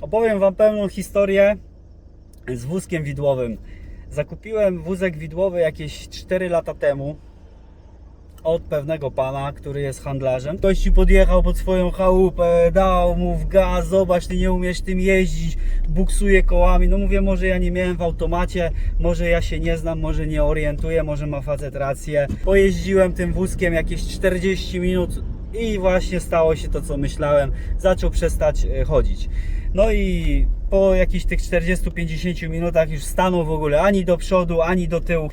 Opowiem Wam pełną historię z wózkiem widłowym. Zakupiłem wózek widłowy jakieś 4 lata temu od pewnego pana, który jest handlarzem. Ktoś ci podjechał pod swoją chałupę, dał mu w gaz, zobacz, ty nie umiesz tym jeździć, buksuje kołami. No mówię, może ja nie miałem w automacie, może ja się nie znam, może nie orientuję, może ma facet rację. Pojeździłem tym wózkiem jakieś 40 minut i właśnie stało się to, co myślałem. Zaczął przestać e, chodzić. No i po jakichś tych 40-50 minutach już stanął w ogóle ani do przodu, ani do tyłu.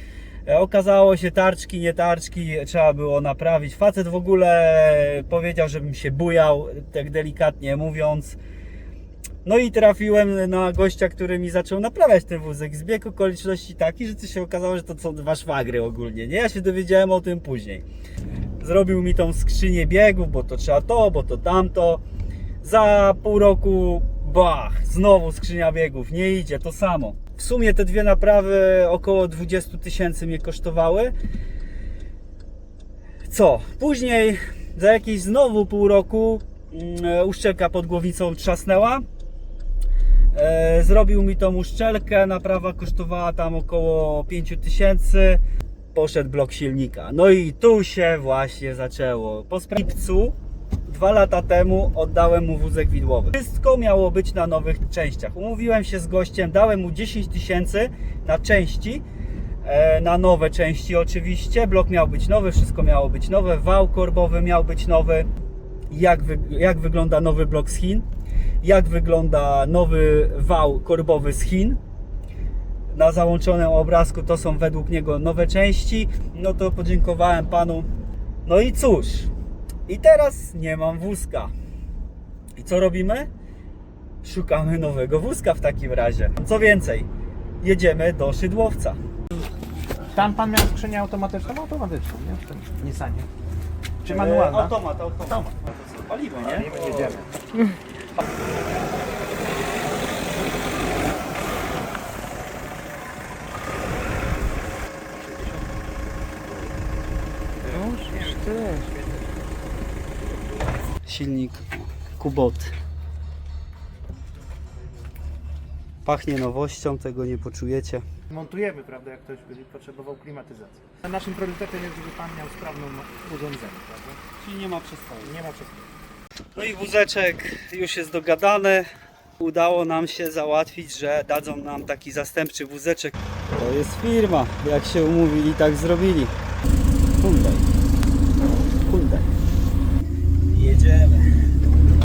E, Okazało się tarczki, nie tarczki, trzeba było naprawić. Facet w ogóle powiedział, żebym się bujał, tak delikatnie mówiąc. No i trafiłem na gościa, który mi zaczął naprawiać ten wózek. Zbieg okoliczności taki, że to się okazało, że to są dwa szwagry ogólnie. Nie, ja się dowiedziałem o tym później. Zrobił mi tą skrzynię biegów, bo to trzeba to, bo to tamto. Za pół roku, bach, znowu skrzynia biegów, nie idzie, to samo. W sumie te dwie naprawy około 20 tysięcy mnie kosztowały. Co? Później za jakieś znowu pół roku mm, uszczelka pod głowicą trzasnęła. E, zrobił mi tą uszczelkę, naprawa kosztowała tam około 5 tysięcy. Poszedł blok silnika. No i tu się właśnie zaczęło. Po sprawcu dwa lata temu oddałem mu wózek widłowy. Wszystko miało być na nowych częściach. Umówiłem się z gościem, dałem mu 10 tysięcy na części. E, na nowe części oczywiście. Blok miał być nowy, wszystko miało być nowe. Wał korbowy miał być nowy. Jak, wy, jak wygląda nowy blok z Chin? Jak wygląda nowy wał korbowy z Chin? Na załączonym obrazku to są według niego nowe części. No to podziękowałem panu. No i cóż, i teraz nie mam wózka. I co robimy? Szukamy nowego wózka w takim razie. Co więcej, jedziemy do szydłowca. Tam pan miał skrzynię automatyczną? Automatyczną, nie? W tym Nissanie. Czy manualna? E, automat, automat. No to co, Paliwo, nie? Nie, jedziemy. Silnik Kubot. Pachnie nowością, tego nie poczujecie. Montujemy, prawda, jak ktoś by potrzebował klimatyzacji. Naszym priorytetem jest, żeby pan miał sprawne urządzenie, prawda? Czyli nie ma przestału. Nie ma wszystkiego. No i wózeczek już jest dogadany. Udało nam się załatwić, że dadzą nam taki zastępczy wózeczek. To jest firma, jak się umówili, tak zrobili.